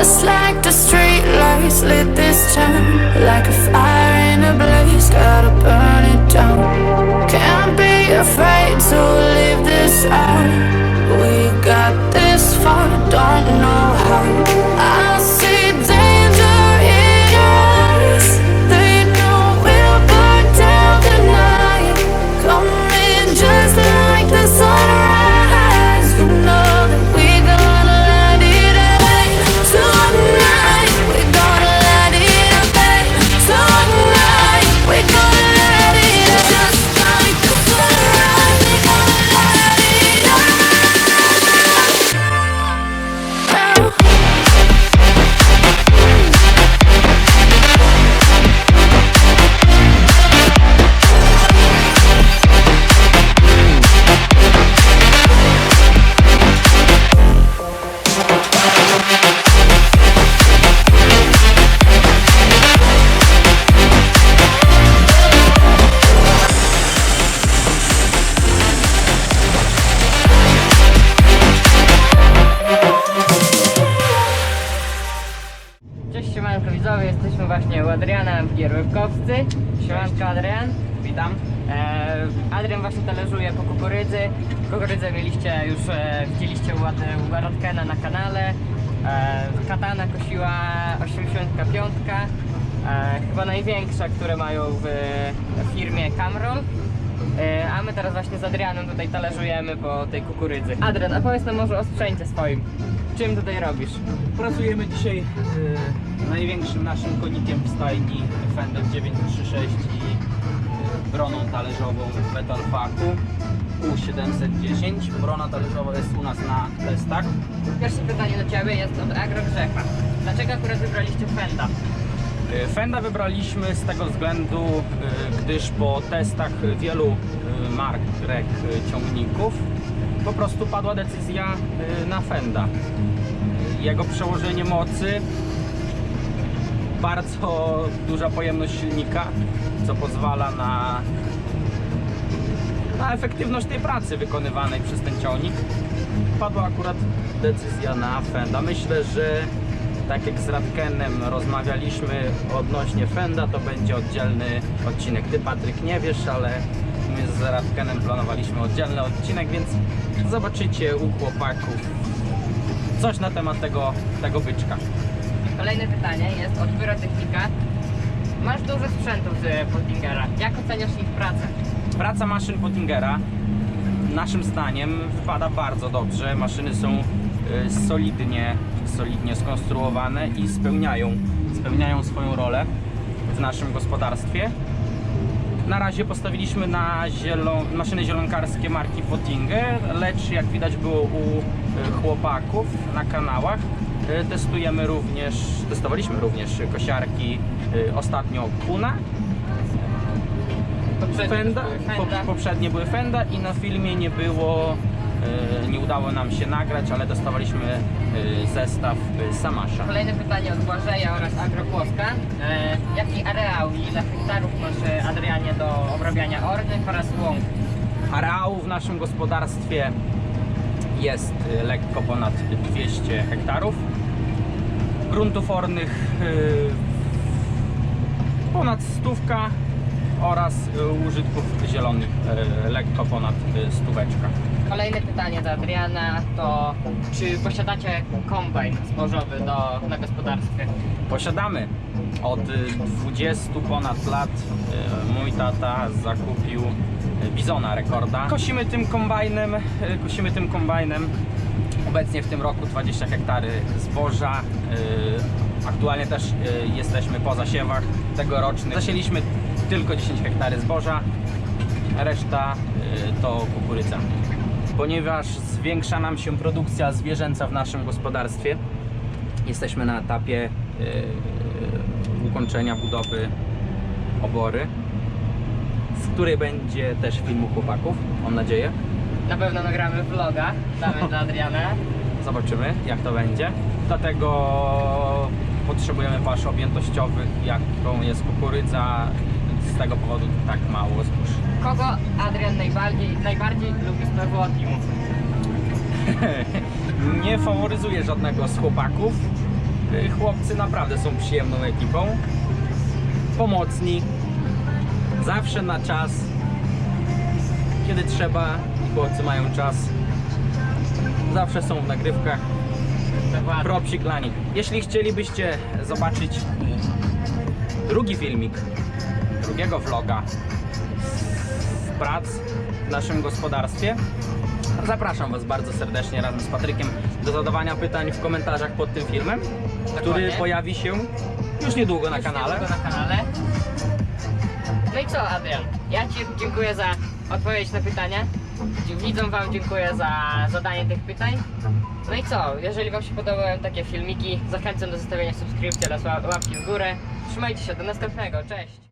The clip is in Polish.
Just like the street lights lit this town Like a fire in a blaze, gotta burn it down. Can't be afraid to leave this Cześć siemanko widzowie, jesteśmy właśnie u Adriana w Gierłykowcy. Siemanko Adrian. Witam. E, Adrian właśnie talerzuje po kukurydzy. Kukurydzę mieliście już, e, widzieliście u, Ad- u Garotkena na kanale. E, katana kosiła 85, e, chyba największa, które mają w firmie Camrol. E, a my teraz właśnie z Adrianem tutaj talerzujemy po tej kukurydzy. Adrian, a powiedz nam może o sprzęcie swoim. Czym tutaj robisz? Pracujemy dzisiaj e, największym naszym konikiem w stajni Fender 936 i e, broną talerzową Metal Faku U710. Brona talerzowa jest u nas na testach. Pierwsze pytanie do Ciebie jest od Agrogrzecha. Dlaczego akurat wybraliście Fenda? E, Fenda wybraliśmy z tego względu, e, gdyż po testach wielu e, marek ciągników po prostu padła decyzja na Fenda. Jego przełożenie mocy, bardzo duża pojemność silnika, co pozwala na, na efektywność tej pracy wykonywanej przez ten ciągnik. Padła akurat decyzja na Fenda. Myślę, że tak jak z Radkenem rozmawialiśmy odnośnie Fenda, to będzie oddzielny odcinek. Ty Patryk nie wiesz, ale my z Radkenem planowaliśmy oddzielny odcinek, więc zobaczycie u chłopaków coś na temat tego, tego byczka. Kolejne pytanie jest od Pyrotechnika. Masz dużo sprzętów z Pottingera. Jak oceniasz ich pracę? Praca maszyn Pottingera naszym zdaniem wypada bardzo dobrze. Maszyny są solidnie, solidnie skonstruowane i spełniają, spełniają swoją rolę w naszym gospodarstwie. Na razie postawiliśmy na zielon, maszyny zielonkarskie marki Pottinger, lecz jak widać było u y, chłopaków na kanałach, y, testujemy również, testowaliśmy również kosiarki ostatnio Kuna. Fenda, poprzednie były Fenda i na filmie nie było, e, nie udało nam się nagrać, ale dostawaliśmy e, zestaw e, Samasza. Kolejne pytanie od Błażeja oraz Agropłoska. E, jaki areał i ile hektarów masz e, Adrianie do obrabiania ornych oraz łąk? Areału w naszym gospodarstwie jest e, lekko ponad 200 hektarów. Gruntów ornych e, ponad stówka oraz e, użytków zielonych e, lekko ponad e, stóweczka. Kolejne pytanie do Adriana to czy posiadacie kombajn zbożowy do, na gospodarstwie? Posiadamy od y, 20 ponad lat. Mój tata zakupił bizona rekorda. Kosimy tym kombajnem, kosimy tym kombajnem. Obecnie w tym roku 20 hektary zboża. Aktualnie też jesteśmy po zasiewach tegorocznych. Zasieliśmy tylko 10 hektary zboża, reszta y, to kukurydza. Ponieważ zwiększa nam się produkcja zwierzęca w naszym gospodarstwie, Jesteśmy na etapie e, ukończenia budowy obory, w której będzie też film u chłopaków, mam nadzieję. Na pewno nagramy vloga, damy dla Adriana. Zobaczymy jak to będzie. Dlatego potrzebujemy pasz objętościowych, jaką jest kukurydza. Z tego powodu tak mało zbóż. Kogo Adrian najbardziej, najbardziej lubi z Teamu? Nie faworyzuję żadnego z chłopaków. Y, Chłopcy naprawdę są przyjemną ekipą. Pomocni. Zawsze na czas. Kiedy trzeba, chłopcy mają czas. Zawsze są w nagrywkach. Propsik dla nich. Jeśli chcielibyście zobaczyć drugi filmik, drugiego vloga z prac w naszym gospodarstwie, zapraszam Was bardzo serdecznie razem z Patrykiem do zadawania pytań w komentarzach pod tym filmem, który Dokładnie. pojawi się już niedługo na Już kanale. niedługo na kanale. No i co, Adrian? Ja Ci dziękuję za odpowiedź na pytania. Widzom Wam dziękuję za zadanie tych pytań. No i co? Jeżeli Wam się podobają takie filmiki, zachęcam do zostawienia subskrypcji oraz ła- łapki w górę. Trzymajcie się, do następnego, cześć!